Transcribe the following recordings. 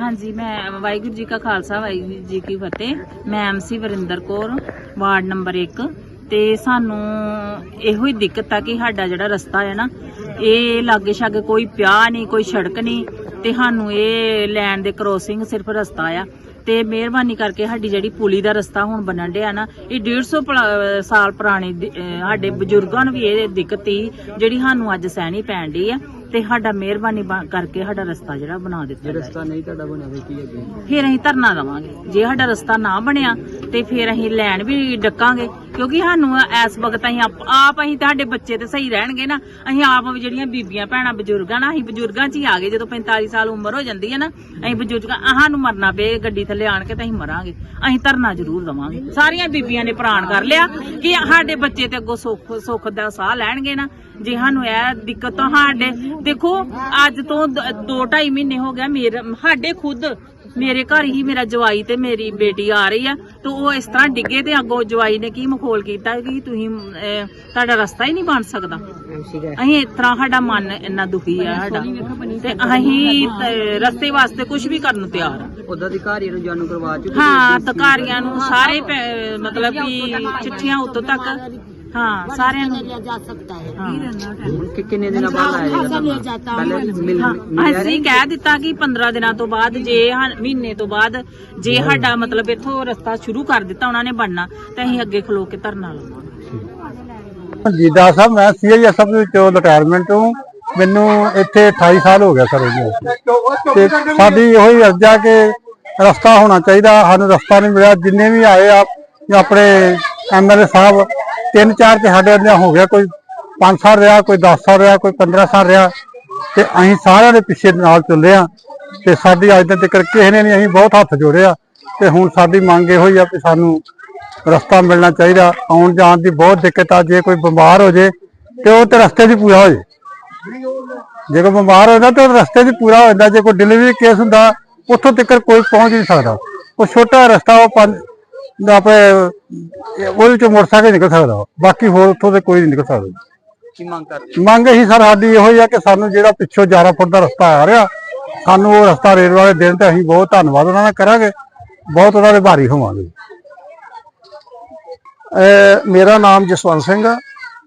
ਹਾਂਜੀ, ਮੈਂ ਵਾਹਿਗੁਰੂ ਜੀ ਕਾ ਖਾਲਸਾ, ਵਾਹਿਗੁਰੂ ਜੀ ਕੀ ਫਤਿਹ। ਮੈਂ MC Varinder Kaur, ward number 1 ਤੇ ਸਾਨੂੰ ਇਹੋ ਹੀ ਦਿੱਕਤ ਆ ਕਿ ਸਾਡਾ ਜਿਹੜਾ ਰਸਤਾ ਹੈ ਨਾ, ਇਹ ਲਾਗੇ ਛਾਗੇ ਕੋਈ ਪਿਆ ਨਹੀਂ, ਕੋਈ ਸੜਕ ਨਹੀਂ, ਤੇ ਸਾਨੂੰ ਇਹ ਲੈਣ ਦੇ ਕ੍ਰੋਸਿੰਗ ਸਿਰਫ ਰਸਤਾ ਆ। ਤੇ ਮਿਹਰਬਾਨੀ ਕਰਕੇ ਸਾਡੀ ਜਿਹੜੀ ਪੁਲੀ ਦਾ ਰਸਤਾ ਹੁਣ ਬਣਨ ਡਿਆ ਨਾ, ਇਹ 150 ਪਲਾ- ਸਾਲ ਪੁਰਾਣੀ ਸਾਡੇ ਬਜ਼ੁਰਗਾਂ ਨੂੰ ਵੀ ਇਹ ਦਿੱਕਤ ਸੀ, ਜਿਹੜੀ ਸਾਨੂੰ ਅੱਜ ਸਹਿਣੀ ਪੈਣ ਡਈ ਆ। ਤੇ ਸਾਡਾ ਮਿਹਰਬਾਨੀ ਬਣ- ਕਰਕੇ ਸਾਡਾ ਰਸਤਾ ਜਿਹੜਾ ਬਣਾ ਦਿੱਤਾ ਜੇ ਜਾਏ। ਰਸਤਾ ਨਹੀਂ ਤੁਹਾਡਾ ਬਣਿਆ ਫਿਰ ਕੀ ਅੱਗੇ? ਫਿਰ ਅਸੀਂ ਧਰਨਾ ਦੇਵਾਂਗੇ। ਜੇ ਸਾਡਾ ਰਸਤਾ ਨਾ ਬਣਿਆ ਤੇ ਫਿਰ ਅਸੀਂ ਲੈਣ ਵੀ ਡੱਕਾਂਗੇ। ਕਿਉਂਕਿ ਸਾਨੂੰ ਇਸ ਵਕਤ ਅਸੀਂ ਆਪ ਆਪ ਅਸੀਂ ਤੁਹਾਡੇ ਬੱਚੇ ਤੇ ਸਹੀ ਰਹਿਣਗੇ ਨਾ। ਅਸੀਂ ਆਪ ਵੀ ਜਿਹੜੀਆਂ ਬੀਬੀਆਂ ਭੈਣਾਂ ਬਜ਼ੁਰਗਾਂ ਨਾ ਅਸੀਂ ਬਜ਼ੁਰਗਾਂ 'ਚ ਹੀ ਆ ਗਏ। ਜਦੋਂ 45 ਸਾਲ ਉਮਰ ਹੋ ਜਾਂਦੀ ਹੈ ਨਾ ਅਸੀਂ ਬਜ਼ੁਰਗਾਂ ਆਹ ਸਾਨੂੰ ਮਰਨਾ ਪਏ ਗੱਡੀ ਥੱਲੇ ਆਣ ਕੇ ਤਾਂ ਅਸੀਂ ਮਰਾਂਗੇ। ਅਸੀਂ ਧਰਨਾ ਜ਼ਰੂਰ ਦੇਵਾਂਗੇ। ਸਾਰੀਆਂ ਬੀਬੀਆਂ ਨੇ ਪ੍ਰਾਣ ਕਰ ਲਿਆ ਕਿ ਸਾਡੇ ਬੱਚੇ ਤੇ ਅੱਗੋਂ ਸੁੱਖ ਸੁੱਖ ਦਾ ਸਾਹ ਲੈਣਗੇ ਨਾ। ਜੇ ਸਾਨੂੰ ਇਹ ਦਿੱਕਤ ਤਾਂ ਸਾਡੇ ਦੇਖੋ ਅੱਜ ਤੋਂ 2.5 ਮਹੀਨੇ ਹੋ ਗਿਆ ਮੇਰੇ ਸਾਡੇ ਖੁਦ ਮੇਰੇ ਘਰ ਹੀ ਮੇਰਾ ਜਵਾਈ ਤੇ ਮੇਰੀ ਬੇਟੀ ਆ ਰਹੀ ਆ ਤੇ ਉਹ ਇਸ ਤਰ੍ਹਾਂ ਡਿੱਗੇ ਤੇ ਅੱਗੋਂ ਜਵਾਈ ਨੇ ਕੀ ਮਖੌਲ ਕੀਤਾ ਕਿ ਤੁਸੀਂ ਅਹ, ਤੁਹਾਡਾ ਰਸਤਾ ਹੀ ਨਹੀਂ ਬਣ ਸਕਦਾ। ਅਸੀਂ ਇਸ ਤਰ੍ਹਾਂ ਸਾਡਾ ਮਨ ਇੰਨਾ ਦੁਖੀ ਆ ਸਾਡਾ। ਤੇ ਅਸੀਂ ਤੇ ਰਸਤੇ ਵਾਸਤੇ ਕੁਝ ਵੀ ਕਰਨ ਨੂੰ ਤਿਆਰ ਆ। ਉਹਦਾ ਅਧਿਕਾਰੀ ਨੂੰ ਜਾਣੂ ਕਰਵਾ ਚੁੱਕੇ ਹਾਂ ਅਧਿਕਾਰੀਆਂ ਨੂੰ ਸਾਰੇ ਪੈ- ਮਤਲਬ ਕਿ ਚਿੱਠੀਆਂ ਉੱਤੋਂ ਤੱਕ ਹਾਂ ਸਾਰਿਆਂ ਨੂੰ। ਹਾਂ? ਹੁਣ ਕਿ ਕਿੰਨੇ ਦਿਨਾਂ ਬਾਅਦ ਆਇਆ ਜਾਏਗਾ ਪਹਿਲੇ ਮਿਲ ਹਾਂ, ਮਿਲਿਆ ਅਸੀਂ ਕਹਿ ਦਿੱਤਾ ਕਿ 15 ਦਿਨਾਂ ਤੋਂ ਬਾਅਦ ਜੇ ਹਾਂ- ਮਹੀਨੇ ਤੋਂ ਬਾਅਦ ਜੇ ਸਾਡਾ ਮਤਲਬ ਇੱਥੋਂ ਰਸਤਾ ਸ਼ੁਰੂ ਕਰ ਦਿੱਤਾ ਉਹਨਾਂ ਨੇ ਬਣਨਾ ਤਾਂ ਅਸੀਂ ਅੱਗੇ ਖਲੋ ਕੇ ਧਰਨਾ ਲਾਵਾਂਗੇ। ਜੀਦਾ ਸਾਹਿਬ ਮੈਂ ਸੀਆਈਐਸਐਫ ਵਿੱਚੋਂ ਰਿਟਾਇਰਮੈਂਟ ਹੂੰ ਮੈਨੂੰ ਇੱਥੇ 28 ਸਾਲ ਹੋ ਗਿਆ ਸਰ ਜੀ। ਤੇ ਸਾਡੀ ਇਹੋ ਅਰਜ਼ਾ ਕਿ ਰਸਤਾ ਹੋਣਾ ਚਾਹੀਦਾ। ਸਾਨੂੰ ਰਸਤਾ ਨਹੀਂ ਮਿਲਿਆ। ਜਿੰਨੇ ਵੀ ਆਏ ਆ ਜਾਂ ਆਪਣੇ ਐਮਐਲਏ ਸਾਹਿਬ ਤਿੰਨ ਚਾਰ ਤੇ ਸਾਡੇ ਅੰਦਰ ਹੋ ਗਿਆ, ਕੋਈ 5 ਸਾਲ ਰਿਹਾ, ਕੋਈ 10 ਸਾਲ ਰਿਹਾ, ਕੋਈ 15 ਸਾਲ ਰਿਹਾ। ਤੇ ਅਸੀਂ ਸਾਰਿਆਂ ਦੇ ਪਿੱਛੇ ਨਾਲ ਚੱਲੇ ਆ। ਤੇ ਸਾਡੀ ਅੱਜ ਤੱਕ ਕਿਸੇ ਨੇ ਨਹੀਂ, ਅਸੀਂ ਬਹੁਤ ਹੱਥ ਜੋੜਿਆ ਤੇ ਹੁਣ ਸਾਡੀ ਮੰਗ ਇਹੋ ਹੀ ਆ ਕਿ ਸਾਨੂੰ ਰਸਤਾ ਮਿਲਣਾ ਚਾਹੀਦਾ। ਆਉਣ ਜਾਣ ਦੀ ਬਹੁਤ ਦਿੱਕਤ ਆ, ਜੇ ਕੋਈ ਬਿਮਾਰ ਹੋ ਜੇ, ਤੇ ਉਹ ਤੇ ਰਸਤੇ 'ਚ ਪੂਰਾ ਹੋ ਜੇ। ਜੇ ਕੋਈ ਬਿਮਾਰ ਹੋ ਜਾਂਦਾ, ਤੇ ਰਸਤੇ 'ਚ ਪੂਰਾ ਹੋ ਜਾਂਦਾ। ਜੇ ਕੋਈ ਡਿਲੀਵਰੀ ਕੇਸ ਹੁੰਦਾ, ਉੱਥੋਂ ਤੱਕ ਕੋਈ ਪਹੁੰਚ ਨਹੀਂ ਸਕਦਾ। ਉਹ ਛੋਟਾ ਰਸਤਾ, ਉਹ ਦਾ ਆਪਣੇ ਉਹਦੇ ਚ ਮੋਟਰਸਾਈਕਲ ਨਿਕਲ ਸਕਦਾ। ਬਾਕੀ ਹੋਰ ਉੱਥੋਂ ਤੇ ਕੋਈ ਨਹੀਂ ਨਿਕਲ ਸਕਦਾ। ਕੀ ਮੰਗ ਕਰਦੇ ਮੰਗ ਇਹੀ ਸਰ ਸਾਡੀ ਇਹੋ ਹੀ ਆ ਕਿ ਸਾਨੂੰ ਜਿਹੜਾ ਪਿੱਛੋਂ 11 ਫੁੱਟ ਦਾ ਰਸਤਾ ਆ ਰਿਹਾ ਸਾਨੂੰ ਉਹ ਰਸਤਾ ਰੇਲ ਵਾਲੇ ਦੇਣ ਤੇ ਅਸੀਂ ਬਹੁਤ ਧੰਨਵਾਦ ਉਹਨਾਂ ਦਾ ਕਰਾਂਗੇ। ਬਹੁਤ ਉਹਨਾਂ ਦੇ ਭਾਰੀ ਹੋਵਾਂਗੇ। ਅਹ ਮੇਰਾ ਨਾਮ ਜਸਵੰਤ ਸਿੰਘ ਆ।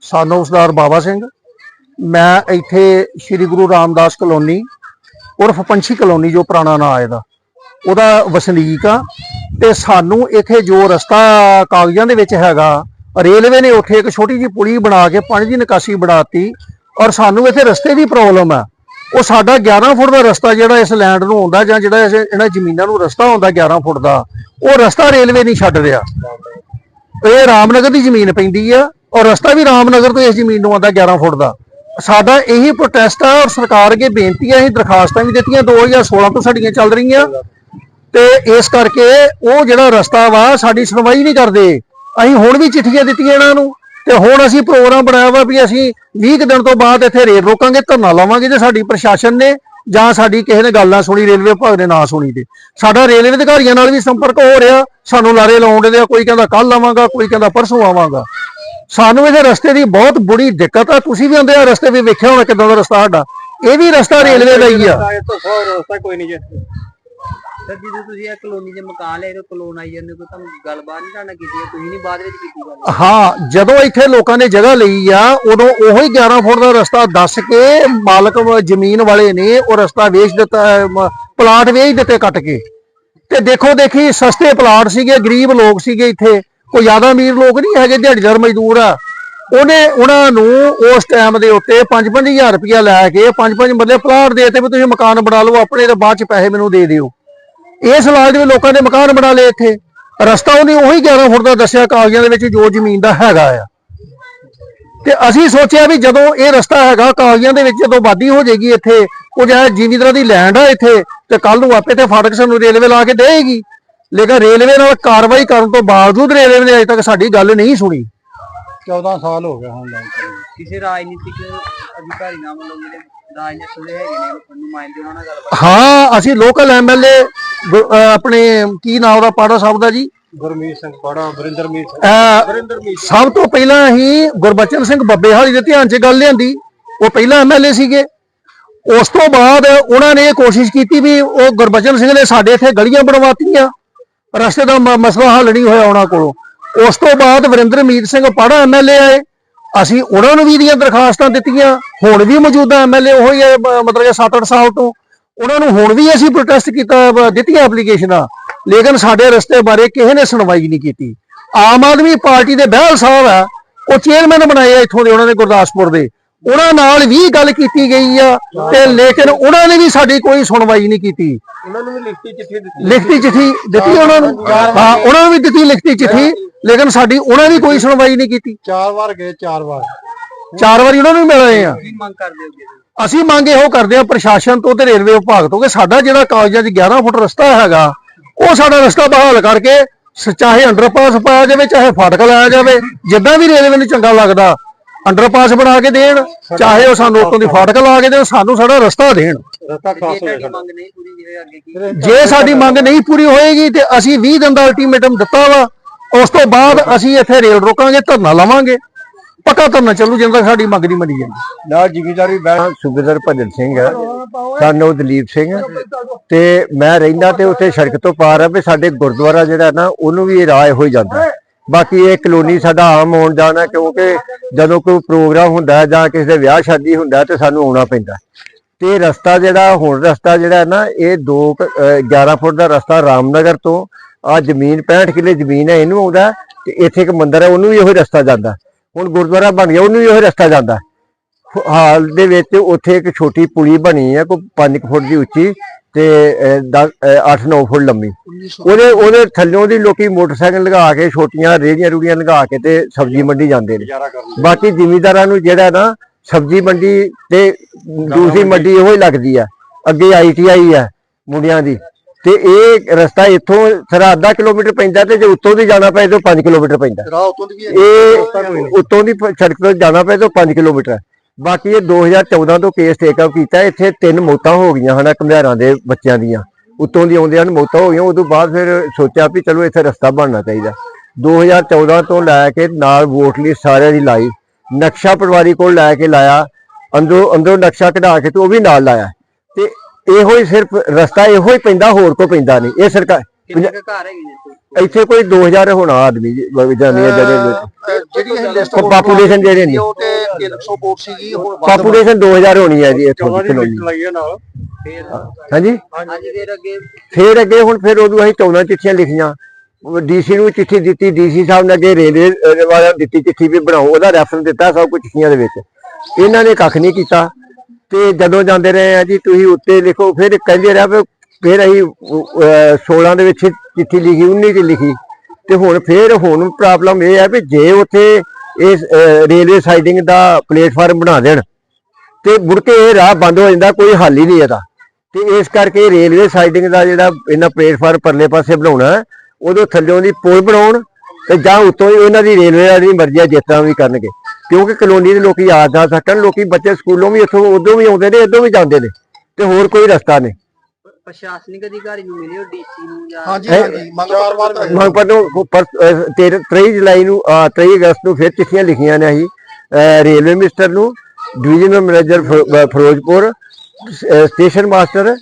ਸਾਨੂੰ ਉਸਦਾਰ ਬਾਬਾ ਸਿੰਘ। ਮੈਂ ਇੱਥੇ ਸ੍ਰੀ ਗੁਰੂ ਰਾਮਦਾਸ ਕਲੋਨੀ ਉਰਫ ਪੰਛੀ ਕਲੋਨੀ ਜੋ ਪੁਰਾਣਾ ਨਾਂ ਇਹਦਾ ਉਹਦਾ ਵਸਨੀਕ ਆ। ਤੇ ਸਾਨੂੰ ਇੱਥੇ ਜੋ ਰਸਤਾ ਕਾਗਜ਼ਾਂ ਦੇ ਵਿੱਚ ਹੈਗਾ, ਰੇਲਵੇ ਨੇ ਉੱਥੇ ਇੱਕ ਛੋਟੀ ਜਿਹੀ ਪੁਲੀ ਬਣਾ ਕੇ ਪਾਣੀ ਦੀ ਨਿਕਾਸੀ ਬਣਾਤੀ ਔਰ ਸਾਨੂੰ ਇੱਥੇ ਰਸਤੇ ਦੀ ਪ੍ਰੋਬਲਮ ਆ। ਉਹ ਸਾਡਾ 11 ਫੁੱਟ ਦਾ ਰਸਤਾ ਜਿਹੜਾ ਇਸ ਲੈਂਡ ਨੂੰ ਆਉਂਦਾ ਜਾਂ ਜਿਹੜਾ ਇਸ- ਇਹਨਾਂ ਜ਼ਮੀਨਾਂ ਨੂੰ ਰਸਤਾ ਆਉਂਦਾ 11 ਫੁੱਟ ਦਾ, ਉਹ ਰਸਤਾ ਰੇਲਵੇ ਨਹੀਂ ਛੱਡ ਰਿਹਾ। ਇਹ ਰਾਮਨਗਰ ਦੀ ਜ਼ਮੀਨ ਪੈਂਦੀ ਆ ਔਰ ਰਸਤਾ ਵੀ ਰਾਮਨਗਰ ਤੋਂ ਇਸ ਜ਼ਮੀਨ ਨੂੰ ਆਉਂਦਾ 11 ਫੁੱਟ ਦਾ। ਸਾਡਾ ਇਹੀ ਪ੍ਰੋਟੈਸਟ ਆ ਔਰ ਸਰਕਾਰ ਅੱਗੇ ਬੇਨਤੀ ਆ, ਇਹ ਦਰਖਾਸਤਾਂ ਵੀ ਦਿੱਤੀਆਂ 2016 ਤੋਂ ਸਾਡੀਆਂ ਚੱਲ ਰਹੀਆਂ। ਤੇ ਇਸ ਕਰਕੇ ਉਹ ਜਿਹੜਾ ਰਸਤਾ ਵਾ, ਸਾਡੀ ਸੁਣਵਾਈ ਨਹੀਂ ਕਰਦੇ। ਅਸੀਂ ਹੁਣ ਵੀ ਚਿੱਠੀਆਂ ਦਿੱਤੀਆਂ ਇਹਨਾਂ ਨੂੰ, ਤੇ ਹੁਣ ਅਸੀਂ ਪ੍ਰੋਗਰਾਮ ਬਣਾਇਆ ਵਾ ਵੀ ਅਸੀਂ 20 ਦਿਨ ਤੋਂ ਬਾਅਦ ਇੱਥੇ ਰੇਲ ਰੋਕਾਂਗੇ, ਧਰਨਾ ਲਾਵਾਂਗੇ ਜੇ ਸਾਡੀ ਪ੍ਰਸ਼ਾਸਨ ਨੇ ਜਾਂ ਸਾਡੀ ਕਿਸੇ ਨੇ ਗੱਲ ਨਾ ਸੁਣੀ, ਰੇਲਵੇ ਵਿਭਾਗ ਨੇ ਨਾ ਸੁਣੀ ਤੇ। ਸਾਡਾ ਰੇਲਵੇ ਅਧਿਕਾਰੀਆਂ ਨਾਲ ਵੀ ਸੰਪਰਕ ਹੋ ਰਿਹਾ, ਸਾਨੂੰ ਲਾਰੇ ਲਾਉਣ ਦੇ ਆ, ਕੋਈ ਕਹਿੰਦਾ ਕੱਲ ਆਵਾਂਗਾ, ਕੋਈ ਕਹਿੰਦਾ ਪਰਸੋਂ ਆਵਾਂਗਾ। ਸਾਨੂੰ ਇਹਦੇ ਰਸਤੇ ਦੀ ਬਹੁਤ ਬੁਰੀ ਦਿੱਕਤ ਆ। ਤੁਸੀਂ ਵੀ ਆਉਂਦੇ ਆ ਰਸਤੇ ਵੀ ਵੇਖਿਆ ਹੋਣਾ ਕਿਦਾਂ ਦਾ ਰਸਤਾ ਸਾਡਾ। ਇਹ ਵੀ ਰਸਤਾ ਰੇਲਵੇ ਦਾ ਹੀ ਆ। ਸਰ ਜਦੋਂ ਤੁਸੀਂ ਇਹ ਕਲੋਨੀ ਦੇ ਮਕਾਨ ਲੈ ਰਹੇ ਹੋ ਕਲੋਨ ਆਈ ਜਾਂਦੇ ਕੋਈ ਤੁਹਾਨੂੰ ਗੱਲਬਾਤ ਨਹੀਂ ਤੁਹਾਡੇ ਕੀਤੀ ਹੈ ਤੁਸੀਂ ਨਹੀਂ ਬਾਅਦ ਵਿੱਚ ਕੀਤੀ ਗੱਲ? ਹਾਂ ਜਦੋਂ ਇੱਥੇ ਲੋਕਾਂ ਨੇ ਜਗ੍ਹਾ ਲਈ ਆ ਉਦੋਂ ਉਹੋ ਹੀ 11 ਫੁੱਟ ਦਾ ਰਸਤਾ ਦੱਸ ਕੇ ਮਾਲਕ ਵ- ਜ਼ਮੀਨ ਵਾਲੇ ਨੇ ਉਹ ਰਸਤਾ ਵੇਚ ਦਿੱਤਾ ਹੈ, ਪਲਾਟ ਵੇਚ ਦਿੱਤੇ ਕੱਟ ਕੇ। ਤੇ ਦੇਖੋ ਦੇਖੀ ਸਸਤੇ ਪਲਾਟ ਸੀਗੇ ਗਰੀਬ ਲੋਕ ਸੀਗੇ ਇੱਥੇ। ਕੋਈ ਜ਼ਿਆਦਾ ਅਮੀਰ ਲੋਕ ਨਹੀਂ ਹੈਗੇ ਦਿਹਾੜੀਦਾਰ ਮਜ਼ਦੂਰ ਆ। ਉਹਨੇ ਉਹਨਾਂ ਨੂੰ ਉਸ ਟਾਈਮ ਦੇ ਉੱਤੇ 5-5000 ਰੁਪਇਆ ਲੈ ਕੇ 5-5 ਮਰਲੇ ਪਲਾਟ ਦੇ ਤੇ ਵੀ ਤੁਸੀਂ ਮਕਾਨ ਬਣਾ ਲਓ ਆਪਣੇ ਤੇ ਬਾਅਦ ਚ ਪੈਸੇ ਮੈਨੂੰ ਦੇ ਦਿਓ। ਇਸ ਦੇ ਵਿੱਚ ਲੋਕਾਂ ਦੇ ਮਕਾਨ ਬਣਾ ਲਏ ਇੱਥੇ। ਰਸਤਾ ਉਹਨੇ ਉਹੀ 11 ਫੁੱਟ ਦਾ ਦੱਸਿਆ ਕਾਗਜ਼ਾਂ ਦੇ ਵਿੱਚ ਜੋ ਜ਼ਮੀਨ ਦਾ ਹੈਗਾ ਆ। ਤੇ ਅਸੀਂ ਸੋਚਿਆ ਵੀ ਜਦੋਂ ਇਹ ਰਸਤਾ ਹੈਗਾ ਕਾਗਜ਼ਾਂ ਦੇ ਵਿੱਚ ਜਦੋਂ ਵਾਦੀ ਹੋ ਜਾਏਗੀ ਇੱਥੇ ਉਹ ਜਿਹੜਾ ਜ਼ਿਮੀਂਦਾਰਾਂ ਦੀ ਲੈਂਡ ਆ ਇੱਥੇ ਤੇ ਕੱਲ ਨੂੰ ਆਪੇ ਤੇ ਫਾਟਕ ਸਾਨੂੰ ਰੇਲਵੇ ਲਾ ਕੇ ਦੇਏਗੀ। ਲੇਕਿਨ ਰੇਲਵੇ ਨਾਲ ਕਾਰਵਾਈ ਕਰਨ ਤੋਂ ਬਾਵਜੂਦ ਰੇਲਵੇ ਨੇ ਅਜੇ ਤੱਕ ਸਾਡੀ ਗੱਲ ਨਹੀਂ ਸੁਣੀ। 14 ਸਾਲ ਹੋ ਗਿਆ ਹੁਣ ਕਿਸੇ ਰਾਜਨੀਤਿਕ ਅਧਿਕਾਰੀ ਨਾਲ ਵੱਲੋਂ ਜਿਹੜੇ ਰਾਜਨੀਤਿਕ ਹੈਗੇ ਨੇ ਨੁਮਾਇੰਦੇ ਉਹਨਾਂ ਨਾਲ ਗੱਲਬਾਤ ਹਾਂ ਅਸੀਂ ਲੋਕਲ ਐਮਐਲਏ ਆਪਣੇ ਕੀ ਨਾਮ ਉਹਦਾ ਪਾੜਾ ਸਾਹਿਬ ਦਾ ਜੀ? ਗੁਰਮੀਤ ਸਿੰਘ ਪੜਾ ਵਰਿੰਦਰਮੀਤ ਸਿੰਘ। ਅਹ ਸਭ ਤੋਂ ਪਹਿਲਾਂ ਹੀ ਗੁਰਬਚਨ ਸਿੰਘ ਬੱਬੇਹਾਲੀ ਦੇ ਧਿਆਨ 'ਚ ਗੱਲ ਲਿਆਂਦੀ। ਉਹ ਪਹਿਲਾਂ ਐਮਐਲਏ ਸੀਗੇ। ਉਸ ਤੋਂ ਬਾਅਦ ਉਹਨਾਂ ਨੇ ਇਹ ਕੋਸ਼ਿਸ਼ ਕੀਤੀ ਵੀ ਉਹ ਗੁਰਬਚਨ ਸਿੰਘ ਨੇ ਸਾਡੇ ਇੱਥੇ ਗਲੀਆਂ ਬਣਵਾਤੀਆਂ। ਰਸਤੇ ਦਾ ਮ- ਮਸਲਾ ਹੱਲ ਨਹੀਂ ਹੋਇਆ ਉਹਨਾਂ ਕੋਲੋਂ। ਉਸ ਤੋਂ ਬਾਅਦ ਵਰਿੰਦਰਮੀਤ ਸਿੰਘ ਪਾੜਾ ਐਮਐਲਏ ਆਏ। ਅਸੀਂ ਉਹਨਾਂ ਨੂੰ ਵੀ ਦੀਆਂ ਦਰਖਾਸਤਾਂ ਦਿੱਤੀਆਂ। ਹੁਣ ਵੀ ਮੌਜੂਦਾ ਐਮਐਲਏ ਉਹੀ ਹੈ ਮਤਲਬ ਕਿ 7-8 ਸਾਲ ਤੋਂ। ਉਹਨਾਂ ਨੂੰ ਹੁਣ ਵੀ ਅਸੀਂ ਪ੍ਰੋਟੈਸਟ ਕੀਤਾ ਦਿੱਤੀਆਂ ਐਪਲੀਕੇਸ਼ਨਾਂ ਲੇਕਿਨ ਸਾਡੇ ਰਸਤੇ ਬਾਰੇ ਕਿਸੇ ਨੇ ਸੁਣਵਾਈ ਨਹੀਂ ਕੀਤੀ। ਆਮ ਆਦਮੀ ਪਾਰਟੀ ਦੇ ਬਹਿਲ ਸਾਹਿਬ ਆ ਉਹ ਚੇਅਰਮੈਨ ਬਣਾਏ ਆ ਇੱਥੋਂ ਦੇ ਉਹਨਾਂ ਨੇ ਗੁਰਦਾਸਪੁਰ ਦੇ। ਉਹਨਾਂ ਨਾਲ ਵੀ ਗੱਲ ਕੀਤੀ ਗਈ ਆ ਤੇ ਲੇਕਿਨ ਉਹਨਾਂ ਨੇ ਵੀ ਸਾਡੀ ਕੋਈ ਸੁਣਵਾਈ ਨਹੀਂ ਕੀਤੀ। ਉਹਨਾਂ ਨੂੰ ਵੀ ਲਿਖਤੀ ਚਿੱਠੀ ਦਿੱਤੀ। ਲਿਖਤੀ ਚਿੱਠੀ ਦਿੱਤੀ ਉਹਨਾਂ ਨੂੰ? ਹਾਂ ਉਹਨਾਂ ਨੂੰ ਵੀ ਦਿੱਤੀ ਲਿਖਤੀ ਚਿੱਠੀ ਲੇਕਿਨ ਸਾਡੀ ਉਹਨਾਂ ਦੀ ਕੋਈ ਸੁਣਵਾਈ ਨਹੀਂ ਕੀਤੀ। ਚਾਰ ਵਾਰ ਗਏ ਚਾਰ ਵਾਰ। ਚਾਰ ਵਾਰੀ ਉਹਨਾਂ ਨੂੰ ਮਿਲੇ ਆ। ਮੰਗ ਕਰਦੇ? ਅਸੀਂ ਮੰਗ ਇਹੋ ਕਰਦੇ ਆ ਪ੍ਰਸ਼ਾਸਨ ਤੋਂ ਤੇ ਰੇਲਵੇ ਵਿਭਾਗ ਤੋਂ ਕਿ ਸਾਡਾ ਜਿਹੜਾ ਕਾਗਜ਼ਾਂ 'ਚ 11 ਫੁੱਟ ਰਸਤਾ ਹੈਗਾ ਉਹ ਸਾਡਾ ਰਸਤਾ ਬਹਾਲ ਕਰਕੇ ਚਾਹੇ ਅੰਡਰਪਾਸ ਪਾਇਆ ਜਾਵੇ ਚਾਹੇ ਫਾਟਕ ਲਾਇਆ ਜਾਵੇ ਜਿੱਦਾਂ ਵੀ ਰੇਲਵੇ ਨੂੰ ਚੰਗਾ ਲੱਗਦਾ ਅੰਡਰਪਾਸ ਬਣਾ ਕੇ ਦੇਣ ਚਾਹੇ ਉਹ ਸਾਨੂੰ ਉੱਤੋਂ ਦੀ ਫਾਟਕ ਲਾ ਕੇ ਦੇਣ ਸਾਨੂੰ ਸਾਡਾ ਰਸਤਾ ਦੇਣ। ਰਸਤਾ ਜੇ ਖਾਸ ਹੋ ਤੁਹਾਡੀ ਮੰਗ ਨਹੀਂ ਪੂਰੀ ਹੋਈ ਅੱਗੇ ਕੀ? ਜੇ ਸਾਡੀ ਮੰਗ ਨਹੀਂ ਪੂਰੀ ਹੋਏਗੀ ਤੇ ਅਸੀਂ 20 ਦਿਨ ਦਾ ਅਲਟੀਮੇਟਮ ਦਿੱਤਾ ਵਾ ਉਸ ਤੋਂ ਬਾਅਦ ਅਸੀਂ ਇੱਥੇ ਰੇਲ ਰੋਕਾਂਗੇ ਧਰਨਾ ਲਾਵਾਂਗੇ। ਪੱਕਾ ਧਰਨਾ ਚੱਲੂ ਜਿੰਨਾ ਸਾਡੀ ਮੰਗ ਨਹੀਂ ਮੰਨੀ ਜਾਂਦੀ। ਨਾ ਜ਼ਿਮੀਦਾਰੀ ਸੁਬੇਦਰ ਭਜਨ ਸਿੰਘ ਹੈ। ਸਾਨੂੰ ਦਲੀਪ ਸਿੰਘ ਤੇ ਮੈਂ ਰਹਿੰਦਾ ਤੇ ਉੱਥੇ ਸੜਕ ਤੋਂ ਪਾਰ ਆ ਵੀ ਸਾਡੇ ਗੁਰਦੁਆਰਾ ਜਿਹੜਾ ਨਾ, ਉਹਨੂੰ ਵੀ ਇਹ ਰਾਹ ਜਾਂਦਾ ਬਾਕੀ ਇਹ ਕਲੋਨੀ ਸਾਡਾ ਆਮ ਆਉਣ ਜਾਣਾ ਕਿਉਂਕਿ ਜਦੋਂ ਕੋਈ ਪ੍ਰੋਗਰਾਮ ਹੁੰਦਾ ਜਾਂ ਕਿਸੇ ਦੇ ਵਿਆਹ ਸ਼ਾਦੀ ਹੁੰਦਾ ਤੇ ਸਾਨੂੰ ਆਉਣਾ ਪੈਂਦਾ ਤੇ ਰਸਤਾ ਜਿਹੜਾ, ਹੁਣ ਰਸਤਾ ਜਿਹੜਾ ਨਾ, ਇਹ 2 11 ਫੁੱਟ ਦਾ ਰਸਤਾ ਰਾਮਨਗਰ ਤੋਂ। ਆ ਜ਼ਮੀਨ 65 ਕਿੱਲੇ ਜ਼ਮੀਨ ਹੈ, ਇਹਨੂੰ ਆਉਂਦਾ ਤੇ ਇੱਥੇ ਇੱਕ ਮੰਦਿਰ ਹੈ, ਉਹਨੂੰ ਵੀ ਇਹੋ ਰਸਤਾ ਜਾਂਦਾ ਹੁਣ ਗੁਰਦੁਆਰਾ ਬਣ ਗਿਆ ਉਹਨੂੰ ਵੀ ਇਹੋ ਰਸਤਾ ਜਾਂਦਾ। ਹਾਲ ਦੇ ਵਿੱਚ ਉੱਥੇ ਇੱਕ ਛੋਟੀ ਪੁਲੀ ਬਣੀ ਹੈ ਕੋਈ 5 ਫੁੱਟ ਦੀ ਉੱਚੀ ਤੇ 8-9 ਫੁੱਟ ਲੰਮੀ ਉਹਦੇ ਉਹਦੇ ਥੱਲਿਓਂ ਦੀ ਲੋਕੀ ਮੋਟਰਸਾਈਕਲ ਲਗਾ ਕੇ ਛੋਟੀਆਂ ਰੇਹੜੀਆਂ ਰੂੜੀਆਂ ਲਗਾ ਕੇ ਤੇ ਸਬਜ਼ੀ ਮੰਡੀ ਜਾਂਦੇ ਨੇ। ਬਾਕੀ ਜ਼ਿਮੀਂਦਾਰਾਂ ਨੂੰ ਜਿਹੜਾ ਨਾ ਸਬਜ਼ੀ ਮੰਡੀ ਤੇ ਦੂਸਰੀ ਮੰਡੀ ਇਹੋ ਹੀ ਲੱਗਦੀ ਆ। ਅੱਗੇ ਆਈਟੀਆਈ ਆ ਮੁੰਡਿਆਂ ਦੀ। ਤੇ ਇਹ ਰਸਤਾ ਇੱਥੋਂ ਸਾਰਾ ਅੱਧਾ ਕਿਲੋਮੀਟਰ ਪੈਂਦਾ ਤੇ ਜੇ ਉੱਤੋਂ ਦੀ ਜਾਣਾ ਪਏ ਤਾਂ 5 ਕਿਲੋਮੀਟਰ ਪੈਂਦਾ। ਰਾਹ ਉਤੋਂ ਦੀ ਵੀ ਇਹ ਉੱਤੋਂ ਦੀ ਸੜਕ ਤੋਂ ਜਾਣਾ ਪਏ ਤਾਂ 5 ਕਿਲੋਮੀਟਰ। ਹੈ। ਬਾਕੀ ਇਹ 2014 ਤੋਂ ਕੇਸ ਟੇਕ ਅਪ ਕੀਤਾ ਇੱਥੇ ਤਿੰਨ ਮੌਤਾਂ ਹੋ ਗਈਆਂ ਹਨ ਘਮਿਆਰਾਂ ਦੇ ਬੱਚਿਆਂ ਦੀਆਂ। ਉੱਤੋਂ ਦੀ ਆਉਂਦੇ ਹਨ ਮੌਤਾਂ ਹੋ ਗਈਆਂ ਉਦੋਂ ਬਾਅਦ ਫਿਰ ਸੋਚਿਆ ਵੀ ਚਲੋ ਇੱਥੇ ਰਸਤਾ ਬਣਨਾ ਚਾਹੀਦਾ। 2014 ਤੋਂ ਲੈ ਕੇ ਨਾਲ ਵੋਟ ਲਈ ਸਾਰਿਆਂ ਦੀ ਲਾਈ। ਨਕਸ਼ਾ ਪਟਵਾਰੀ ਕੋਲ ਲੈ ਕੇ ਲਾਇਆ ਅੰਦਰੋਂ ਅੰਦਰੋਂ ਨਕਸ਼ਾ ਕਢਾ ਕੇ ਤੇ ਉਹ ਵੀ ਨਾਲ ਲਾਇਆ। ਇਹੋ ਹੀ ਸਿਰਫ ਰਸਤਾ ਇਹੋ ਹੀ ਪੈਂਦਾ ਹੋਰ ਕੋ ਪੈਂਦਾ ਨਹੀਂ। ਇਹ ਸਰਕਾਰ ਕਿੰਨੇ ਕੁ ਘਰ ਹੈਗੇ ਨੇ ਇੱਥੇ? ਇੱਥੇ ਕੋਈ 2000 ਹੋਣਾ ਆਦਮੀ ਜੀ, ਜਾਨੀਆਂ ਜਿਹੜੇ ਜਿਹੜੀ ਇਹ ਲਿਸਟ ਪਾਪੂਲੇਸ਼ਨ ਜਿਹੜੇ ਨੇ। ਉਹ ਤੇ 300 ਵੋਟ ਸੀਗੀ ਹੁਣ ਪਾਪੂਲੇਸ਼ਨ 2000 ਹੋਣੀ ਹੈ ਜੀ ਇੱਥੋਂ ਦੀ ਕਲੋਨੀ ਲਾਈਏ ਨਾਲ। ਫੇਰ? ਹਾਂਜੀ? ਹਾਂਜੀ ਫੇਰ ਅੱਗੇ? ਫੇਰ ਅੱਗੇ ਹੁਣ ਫਿਰ ਉਦੋਂ ਅਸੀਂ 14 ਚਿੱਠੀਆਂ ਲਿਖੀਆਂ। ਡੀਸੀ ਨੂੰ ਚਿੱਠੀ ਦਿੱਤੀ ਡੀਸੀ ਸਾਹਿਬ ਨੇ ਅੱਗੇ ਰੇਲਵੇ ਅਹ, ਵਾਲਿਆਂ ਨੂੰ ਦਿੱਤੀ ਚਿੱਠੀ ਵੀ ਬਣਾਓ ਉਹਦਾ ਰੈਫਰੈਂਸ ਦਿੱਤਾ ਸਭ ਕੁਝ ਚਿੱਠੀਆਂ ਦੇ ਵਿੱਚ। ਇਹਨਾਂ ਨੇ ਕੱਖ ਨਹੀਂ ਕੀਤਾ। ਤੇ ਜਦੋਂ ਜਾਂਦੇ ਰਹੇ ਆ ਜੀ ਤੁਸੀਂ ਉੱਤੇ ਲਿਖੋ ਫਿਰ ਕਹਿੰਦੇ ਰਿਹਾ ਵੀ ਫਿਰ ਅਸੀਂ ਅਹ, 16 ਦੇ ਵਿੱਚ ਚਿੱਠੀ ਲਿਖੀ 19 ਚ ਲਿਖੀ। ਤੇ ਹੁਣ ਫਿਰ ਹੁਣ ਪ੍ਰੋਬਲਮ ਇਹ ਹੈ ਵੀ ਜੇ ਉੱਥੇ ਇਸ ਰੇਲਵੇ ਸਾਈਡਿੰਗ ਦਾ ਪਲੇਟਫਾਰਮ ਬਣਾ ਦੇਣ ਤੇ ਮੁੜ ਕੇ ਇਹ ਰਾਹ ਬੰਦ ਹੋ ਜਾਂਦਾ ਕੋਈ ਹੱਲ ਹੀ ਨਹੀਂ ਇਹਦਾ। ਤੇ ਇਸ ਕਰਕੇ ਰੇਲਵੇ ਸਾਈਡਿੰਗ ਦਾ ਜਿਹੜਾ ਇਹਨਾਂ ਪਲੇਟਫਾਰਮ ਪਰਲੇ ਪਾਸੇ ਬਣਾਉਣਾ ਉਦੋਂ ਥੱਲਿਓਂ ਦੀ ਪੁਲ ਬਣਾਉਣ ਤੇ ਜਾਂ ਉੱਤੋਂ ਹੀ ਉਹਨਾਂ ਦੀ ਰੇਲਵੇ ਵਾਲੀ ਮਰਜ਼ੀ ਹੈ ਜਿਸ ਤਰ੍ਹਾਂ ਵੀ ਕਰਨਗੇ। ਕਿਉਂਕਿ ਕਲੋਨੀ ਦੇ ਲੋਕੀ ਆ ਜਾ ਸਕਣ ਲੋਕੀ ਬੱਚੇ ਸਕੂਲੋਂ ਵੀ ਇੱਥੋਂ ਉਦੋਂ ਵੀ ਆਉਂਦੇ ਨੇ ਇੱਧਰੋਂ ਵੀ ਜਾਂਦੇ ਨੇ ਤੇ ਹੋਰ ਕੋਈ ਰਸਤਾ ਨਹੀਂ। ਪ੍ਰਸ਼ਾਸਨਿਕ ਅਧਿਕਾਰੀ ਨੂੰ ਮਿਲਿਓ ਡੀਸੀ ਨੂੰ ਜਾਂ ਹਾਂਜੀ ਇਹ- ਹਾਂਜੀ ਮੰਗ ਚਾਰ ਵਾਰ ਮੰਗ ਪੱਤੋਂ ਪਰ 23 ਜੁਲਾਈ ਨੂੰ ਅਹ, 23 ਅਗਸਤ ਨੂੰ ਫਿਰ ਚਿੱਠੀਆਂ ਲਿਖੀਆਂ ਨੇ ਅਸੀਂ ਰੇਲਵੇ ਮਿਨਿਸਟਰ ਨੂੰ ਡਿਵੀਜ਼ਨਲ ਮੈਨੇਜਰ ਫਿਰੋਜ਼ਪੁਰ ਸ- ਸਟੇਸ਼ਨ ਮਾਸਟਰ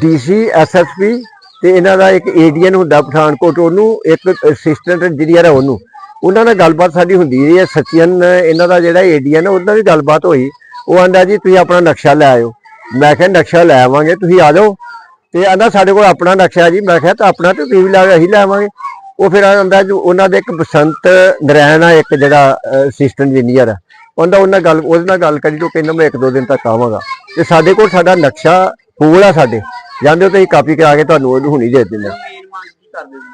ਡੀਸੀ ਐਸਐਸਪੀ ਤੇ ਇਹਨਾਂ ਦਾ ਇੱਕ ਏਡੀਐਨ ਹੁੰਦਾ ਪਠਾਨਕੋਟ ਉਹਨੂੰ ਇੱਕ ਅਸਿਸਟੈਂਟ ਇੰਜੀਨੀਅਰ ਹੈ ਉਹਨੂੰ। ਉਹਨਾਂ ਨਾਲ ਗੱਲਬਾਤ ਸਾਡੀ ਹੁੰਦੀ ਰਹੀ ਹੈ ਸਚਿਨ ਇਹਨਾਂ ਦਾ ਜਿਹੜਾ ਏਡੀਐਨ ਉਹਨਾਂ ਦੀ ਗੱਲਬਾਤ ਹੋਈ। ਉਹ ਆਂਦਾ ਜੀ ਤੁਸੀਂ ਆਪਣਾ ਨਕਸ਼ਾ ਲੈ ਆਇਓ। ਮੈਂ ਕਿਹਾ ਨਕਸ਼ਾ ਲੈ ਆਵਾਂਗੇ ਤੁਸੀਂ ਆ ਜਾਓ। ਤੇ ਆਂਦਾ ਸਾਡੇ ਕੋਲ ਆਪਣਾ ਨਕਸ਼ਾ ਜੀ। ਮੈਂ ਕਿਹਾ ਤਾਂ ਆਪਣਾ ਤੇ ਤੁਸੀਂ ਲੈ ਅਸੀਂ ਲੈ ਆਵਾਂਗੇ। ਉਹ ਫਿਰ ਆਂਦਾ ਜੋ ਉਹਨਾਂ ਦੇ ਇੱਕ ਬਸੰਤ ਨਰੈਣ ਆ ਇੱਕ ਜਿਹੜਾ ਅਸਿਸਟੈਂਟ ਇੰਜੀਨੀਅਰ ਹੈ ਉਹਦਾ ਉਹਨਾਂ ਗੱਲ ਉਹਦੇ ਨਾਲ ਗੱਲ ਕਰੀ ਤੋਂ ਕਹਿੰਦਾ ਮੈਂ ਇੱਕ ਦੋ ਦਿਨ ਤੱਕ ਆਵਾਂਗਾ। ਤੇ ਸਾਡੇ ਕੋਲ ਸਾਡਾ ਨਕਸ਼ਾ ਕੋਲ ਆ ਸਾਡੇ। ਜਾਂਦੇ ਹੋ ਤਾਂ ਅਸੀਂ ਕਾਪੀ ਕਰਾ ਕੇ ਤੁਹਾਨੂੰ ਉਹਨੂੰ ਹੁਣੀ ਦੇ ਦਿੰਦੇ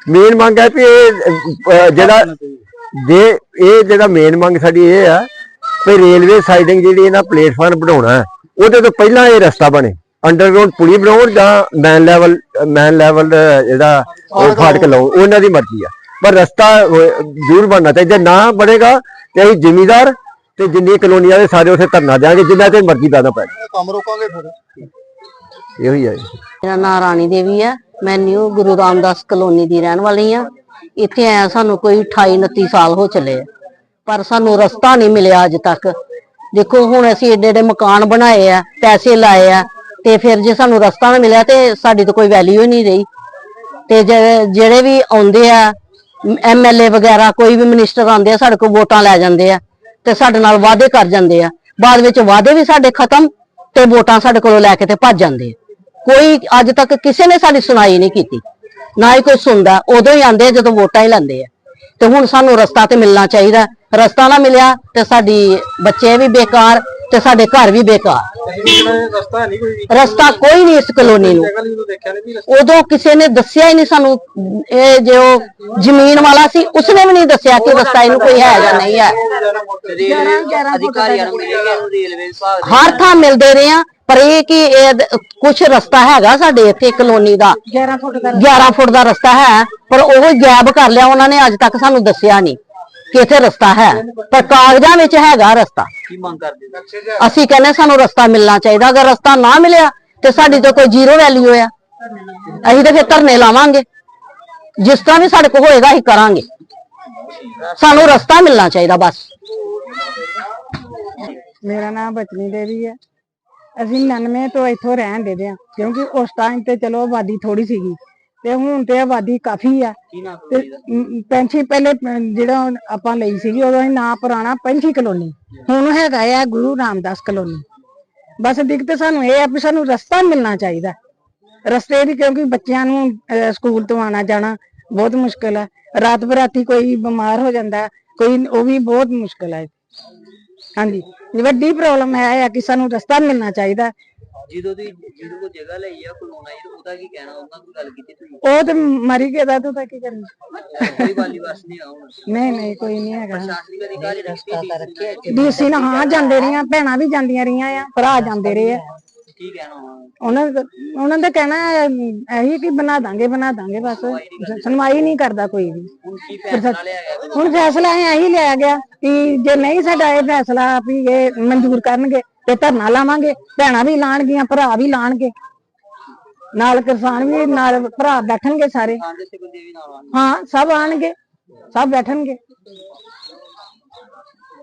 ਮੇਨ ਮੰਗ ਹੋ ਵੀ ਇਹ ਜਿਹੜਾ ਜੇ ਇਹ ਜਿਹੜਾ ਮੇਨ ਮੰਗ ਸਾਡੀ ਇਹ ਆ ਵੀ ਰੇਲਵੇ ਸਾਈਡਿੰਗ ਜਿਹੜੀ ਇਹਨਾਂ ਪਲੇਟਫਾਰਮ ਬਣਾਉਣਾ ਉਹਦੇ ਤੋਂ ਪਹਿਲਾਂ ਇਹ ਰਸਤਾ ਬਣੇ। ਅੰਡਰਗਰਾਉਂਡ ਪੁਲੀ ਬਣਾਉਣ ਜਾਂ ਮੈਨ ਲੈਵਲ ਮੈਨ ਲੈਵਲ ਜਿਹੜਾ ਉਹ ਫਾਟਕ ਲਾਓ ਉਹਨਾਂ ਦੀ ਮਰਜ਼ੀ ਆ। ਪਰ ਰਸਤਾ ਜ਼ਰੂਰ ਬਣਨਾ ਚਾਹੀਦਾ। ਜੇ ਨਾ ਬਣੇਗਾ ਤੇ ਅਸੀਂ ਜ਼ਿਮੀਦਾਰ ਤੇ ਜਿੰਨੀ ਕਲੋਨੀਆਂ ਦੇ ਸਾਰੇ ਉੱਥੇ ਧਰਨਾ ਦੇਾਂਗੇ ਜਿੰਨਾ ਤੇ ਮਰਜ਼ੀ ਪੈਣਾ ਪੈ ਕੰਮ ਰੋਕਾਂਗੇ ਫਿਰ। ਇਹੋ ਹੀ ਹੈ ਮੇਰਾ ਨਾਂ ਰਾਣੀ ਦੇਵੀ ਹੈ ਮੈਂ ਨਿਊ ਗੁਰੂ ਰਾਮਦਾਸ ਕਲੋਨੀ ਦੀ ਰਹਿਣ ਵਾਲੀ ਆ। ਇੱਥੇ ਆਇਆ ਸਾਨੂੰ ਕੋਈ 28 29 ਸਾਲ ਹੋ ਚੱਲੇ ਆ। ਪਰ ਸਾਨੂੰ ਰਸਤਾ ਨਹੀਂ ਮਿਲਿਆ ਅੱਜ ਤੱਕ। ਦੇਖੋ, ਹੁਣ ਅਸੀਂ ਏਡੇ ਏਡੇ ਮਕਾਨ ਬਣਾਏ ਆ, ਪੈਸੇ ਲਾਏ ਆ, ਤੇ ਫਿਰ ਜੇ ਸਾਨੂੰ ਰਸਤਾ ਨਾ ਮਿਲਿਆ ਤੇ ਸਾਡੀ ਤਾਂ ਕੋਈ ਵੈਲਿਊ ਹੀ ਨਹੀਂ ਰਹੀ। ਤੇ ਜਿਹੜੇ ਵੀ ਆਉਂਦੇ ਆ ਐਮਐਲਏ ਵਗੈਰਾ, ਕੋਈ ਵੀ ਮਿਨਿਸਟਰ ਆਉਂਦੇ ਆ, ਸਾਡੇ ਕੋਲ ਵੋਟਾਂ ਲੈ ਜਾਂਦੇ ਆ ਤੇ ਸਾਡੇ ਨਾਲ ਵਾਅਦੇ ਕਰ ਜਾਂਦੇ ਆ। ਬਾਅਦ ਵਿੱਚ ਵਾਅਦੇ ਵੀ ਸਾਡੇ ਖਤਮ ਤੇ ਵੋਟਾਂ ਸਾਡੇ ਕੋਲੋਂ ਲੈ ਕੇ ਤੇ ਭੱਜ ਜਾਂਦੇ ਕੋਈ ਅੱਜ ਤੱਕ ਕਿਸੇ ਨੇ ਸਾਡੀ ਸੁਣਾਈ ਨਹੀਂ ਕੀਤੀ। ਨਾ ਹੀ ਕੋਈ ਸੁਣਦਾ ਉਦੋਂ ਹੀ ਆਂਦੇ ਜਦੋਂ ਵੋਟਾਂ ਹੀ ਲੈਂਦੇ ਆ। ਤੇ ਹੁਣ ਸਾਨੂੰ ਰਸਤਾ ਤੇ ਮਿਲਣਾ ਚਾਹੀਦਾ। ਰਸਤਾ ਨਾ ਮਿਲਿਆ ਤੇ ਸਾਡੀ ਬੱਚੇ ਵੀ ਬੇਕਾਰ ਤੇ ਸਾਡੇ ਘਰ ਵੀ ਬੇਕਾਰ। ਰਸਤਾ ਨਹੀਂ ਕੋਈ ਰਸਤਾ ਕੋਈ ਨਹੀਂ ਇਸ ਕਲੋਨੀ ਨੂੰ। ਦੇਖਿਆ ਨਹੀਂ ਉਦੋਂ ਕਿਸੇ ਨੇ ਦੱਸਿਆ ਹੀ ਨਹੀਂ ਸਾਨੂੰ ਇਹ ਜੋ ਜ਼ਮੀਨ ਵਾਲਾ ਸੀ ਉਸਨੇ ਵੀ ਨਹੀਂ ਦੱਸਿਆ ਕਿ ਰਸਤਾ ਇਹਨੂੰ ਕੋਈ ਹੈ ਜਾਂ ਨਹੀਂ ਹੈ। ਰੇਲਵੇ ਅਧਿਕਾਰੀਆਂ ਨੂੰ ਮਿਲੇਗਾ ਰੇਲਵੇ ਵਿਭਾਗ ਦੇ ਹਰ ਥਾਂ ਮਿਲਦੇ ਰਹੇ ਆ। ਪਰ ਇਹ ਕਿ ਇਹ ਕੁਝ ਰਸਤਾ ਹੈਗਾ ਸਾਡੇ ਇੱਥੇ ਕਲੋਨੀ ਦਾ। 11 ਫੁੱਟ ਦਾ 11 ਫੁੱਟ ਦਾ ਰਸਤਾ ਹੈ ਪਰ ਉਹ ਗਾਇਬ ਕਰ ਲਿਆ ਉਹਨਾਂ ਨੇ ਅੱਜ ਤੱਕ ਸਾਨੂੰ ਦੱਸਿਆ ਨਹੀਂ ਕਿ ਇੱਥੇ ਰਸਤਾ ਹੈ। ਪਰ ਕਾਗਜ਼ਾਂ ਵਿੱਚ ਹੈਗਾ ਰਸਤਾ। ਕੀ ਮੰਗ ਕਰਦੇ ਅਸੀਂ ਕਹਿੰਦੇ ਸਾਨੂੰ ਰਸਤਾ ਮਿਲਣਾ ਚਾਹੀਦਾ। ਅਗਰ ਰਸਤਾ ਨਾ ਮਿਲਿਆ ਤੇ ਸਾਡੀ ਤਾਂ ਕੋਈ ਜ਼ੀਰੋ ਵੈਲਿਊ ਆ। ਅਸੀਂ ਤਾਂ ਫਿਰ ਧਰਨੇ ਲਾਵਾਂਗੇ। ਜਿਸ ਤਰ੍ਹਾਂ ਵੀ ਸਾਡੇ ਕੋਲ ਹੋਏਗਾ ਅਸੀਂ ਕਰਾਂਗੇ। ਸਾਨੂੰ ਰਸਤਾ ਮਿਲਣਾ ਚਾਹੀਦਾ ਬਸ। ਮੇਰਾ ਨਾਮ ਬਚਨੀ ਦੇਵੀ ਹੈ। ਅਸੀਂ 99 ਤੋਂ ਇੱਥੋਂ ਰਹਿਣ ਦੇ ਦੇ ਆ ਕਿਉਂਕਿ ਉਸ ਟਾਈਮ ਤੇ ਚਲੋ ਆਬਾਦੀ ਥੋੜੀ ਸੀਗੀ ਤੇ ਹੁਣ ਤੇ ਆਬਾਦੀ ਕਾਫੀ ਆ ਤੇ ਪੈਂਛੀ ਪਹਿਲੇ ਜਿਹੜਾ ਆਪਾਂ ਲਈ ਸੀਗੀ ਉਦੋਂ ਅਸੀਂ ਨਾਂ ਪੁਰਾਣਾ ਪੈਂਛੀ ਕਲੋਨੀ ਹੁਣ ਹੈਗਾ ਆ ਗੁਰੂ ਰਾਮਦਾਸ ਕਲੋਨੀ। ਬਸ ਦਿੱਕਤ ਸਾਨੂੰ ਇਹ ਆ ਵੀ ਸਾਨੂੰ ਰਸਤਾ ਮਿਲਣਾ ਚਾਹੀਦਾ। ਰਸਤੇ ਦੀ ਕਿਉਂਕਿ ਬੱਚਿਆਂ ਨੂੰ ਸਕੂਲ ਤੋਂ ਆਣਾ ਜਾਣਾ ਬਹੁਤ ਮੁਸ਼ਕਲ ਹੈ ਰਾਤ ਬਰਾਤੀ ਕੋਈ ਬਿਮਾਰ ਹੋ ਜਾਂਦਾ ਕੋਈ ਉਹ ਵੀ ਬਹੁਤ ਮੁਸ਼ਕਲ ਹੈ ਹਾਂਜੀ। ਵੱਡੀ ਪ੍ਰੋਬਲਮ ਹੈ ਆ ਕਿ ਸਾਨੂੰ ਰਸਤਾ ਮਿਲਣਾ ਚਾਹੀਦਾ। ਜਦੋਂ ਦੀ ਜਦੋਂ ਕੋ ਜਗ੍ਹਾ ਲਈ ਆ ਕਲੋਨਾ ਜੀ ਉਹਦਾ ਕੀ ਕਹਿਣਾ ਉਹਨਾਂ ਕੋਈ ਗੱਲ ਕੀਤੀ ਤੁਸੀਂ? ਉਹ ਤੇ ਮਰੀ ਗਿਆ ਦਾ ਤਾਂ ਕੀ ਕਰਨਾ ਕੋਈ ਵਾਲੀ ਨਹੀਂ ਆਉਣ ਨਹੀਂ ਨਹੀਂ ਕੋਈ ਨਹੀਂ ਹੈਗਾ। ਪ੍ਰਸ਼ਾਸਨਿਕ ਅਧਿਕਾਰੀ ਰਸਤਾ ਤਾਂ ਰੱਖਿਆ ਡੀਸੀ ਨਾਲ ਹਾਂ ਜਾਂਦੇ ਰਹੀਆਂ ਭੈਣਾਂ ਵੀ ਜਾਂਦੀਆਂ ਰਹੀਆਂ ਆ ਭਰਾ ਜਾਂਦੇ ਰਹੇ ਆ। ਕੀ ਕਹਿਣਾ ਉਹਨਾਂ ਦਾ? ਉਹਨਾਂ ਦਾ ਕਹਿਣਾ ਹੈ, ਇਹੀ ਕਿ ਬਣਾ ਦਾਂਗੇ ਬਣਾ ਦਾਂਗੇ ਬਸ। ਸੁਣਵਾਈ ਨਹੀਂ ਕਰਦਾ। ਕੋਈ ਵੀ। ਹੁਣ ਕੀ ਫੈਸਲਾ ਲਿਆ ਗਿਆ? ਹੁਣ ਫੈਸਲਾ ਇਹ ਇਹੀ ਲਿਆ ਗਿਆ ਕਿ ਜੇ ਨਹੀਂ ਸਾਡਾ ਇਹ ਫੈਸਲਾ ਵੀ ਇਹ ਮਨਜ਼ੂਰ ਕਰਨਗੇ ਤੇ ਧਰਨਾ ਲਾਵਾਂਗੇ ਭੈਣਾਂ ਵੀ ਲਾਣਗੀਆਂ ਭਰਾ ਵੀ ਲਾਣਗੇ। ਨਾਲ ਕਿਸਾਨ ਵੀ ਨਾਲ ਭਰਾ ਬੈਠਣਗੇ ਸਾਰੇ। ਵੀ ਨਾਲ ਆਉਣ ਹਾਂ ਸਭ ਆਣਗੇ ਸਭ ਬੈਠਣਗੇ।